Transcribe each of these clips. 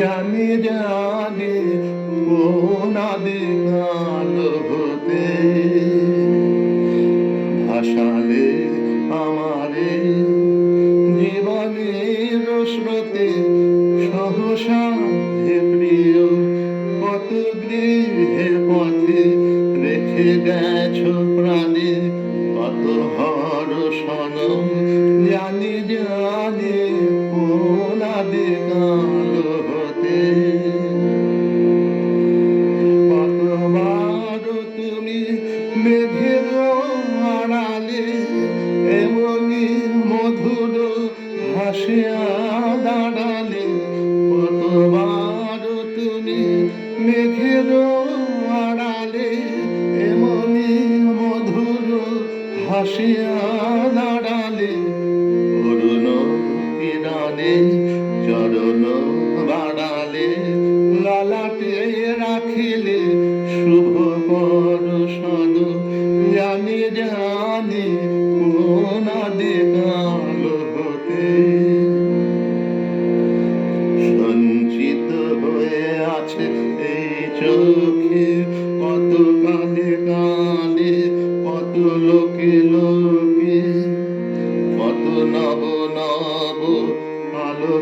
জানি জানি কোন আদিকাল হতে। ভাসালে আমারে জীবনের স্রোতে, সহসা হে প্রিয় কত গৃহের পথে রেখে গেছো প্রাণে। কত হরষণ, জানি জানি দাঁড়ালে কতবার আড়ালে এমনি মধুর হাসিয়া দাঁড়ালে অরুণ কিরণে চরণ বাড়ালে লালাটে রাখিলে শুভ পরশন জানি জানি কোন আদিকাল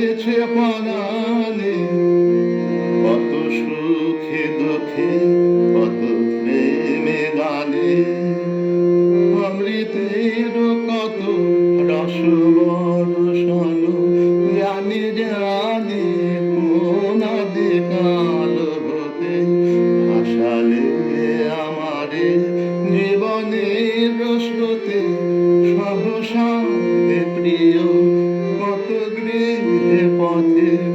উঠেছে পরাণে কত সুখে দুঃখে, কত প্রেমে গানে। অমৃতের কত রস বর্ষণ জানি জানি কোন আদিকাল হতে। ভাসালে আমারে, জীবনের স্রোতে পথে রেখে গেছ প্রাণ